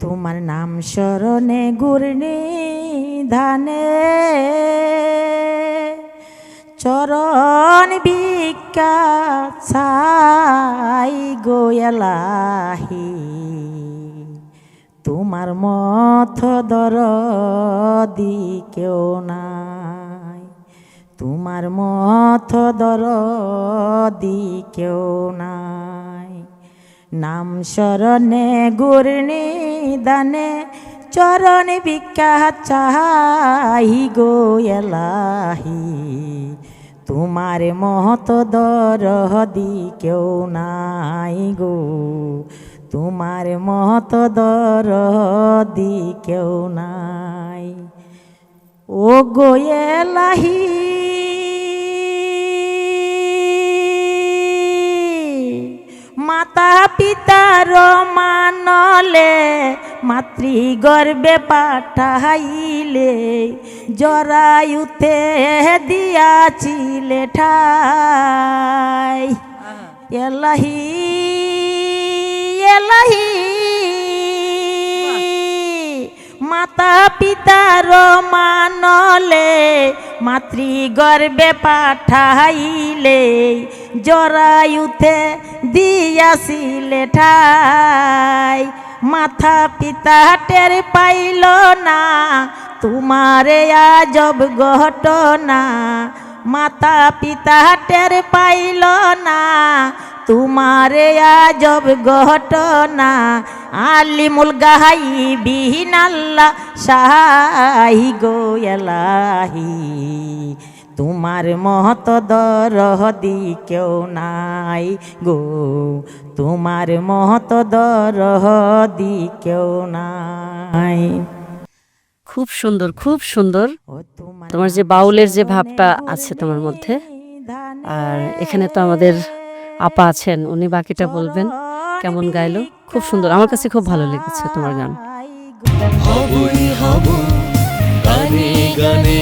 তোমার নাম স্মরণে গুরনি ধানে। চরণ ছাই গোয়ালাহি তোমার মথ দরদি কেউ নাই। তোমার মথ দরদি কেউ নাই। নাম স্মরণে গুরনি দানে, চরণে ভিক্ষা চাহি গো এলাহি। তোমার মহত দরদি কেউ নাই গো। তোমার মহত দরদি কেউ নাই। ও গোয়েলাহি মাতা পিতার মানলে মাতৃ গর্বে পাঠাইলে জরায়ুতে দিয়াছিলে ঠাই। এলাহি মাতা পিতার মানলে মাতৃ গর্বে পাঠাইলে, জরায়ুতে দিয়াছিলে ঠাই। মাথা পিতা টের পাইল না, তোমারে আজব ঘটনা। মাতা পিতা টের পাইল না, তোমারে আজব ঘটনা। আলিমুল গাহাই বিহীন আল্লাহ সাহাই গোয়ালাহি তোমার মহত দরহদি কেউ নাই গো। তোমার মহত দরহদি কেউ নাই। খুব সুন্দর খুব সুন্দর। তোমার তোমার যে বাউলের যে ভাবটা আছে তোমার মধ্যে আর এখানে তো আমাদের আপা আছেন উনি বাকিটা বলবেন। কেমন গাইলো? খুব সুন্দর। আমার কাছে খুব ভালো লেগেছে তোমার গান। গানে গানে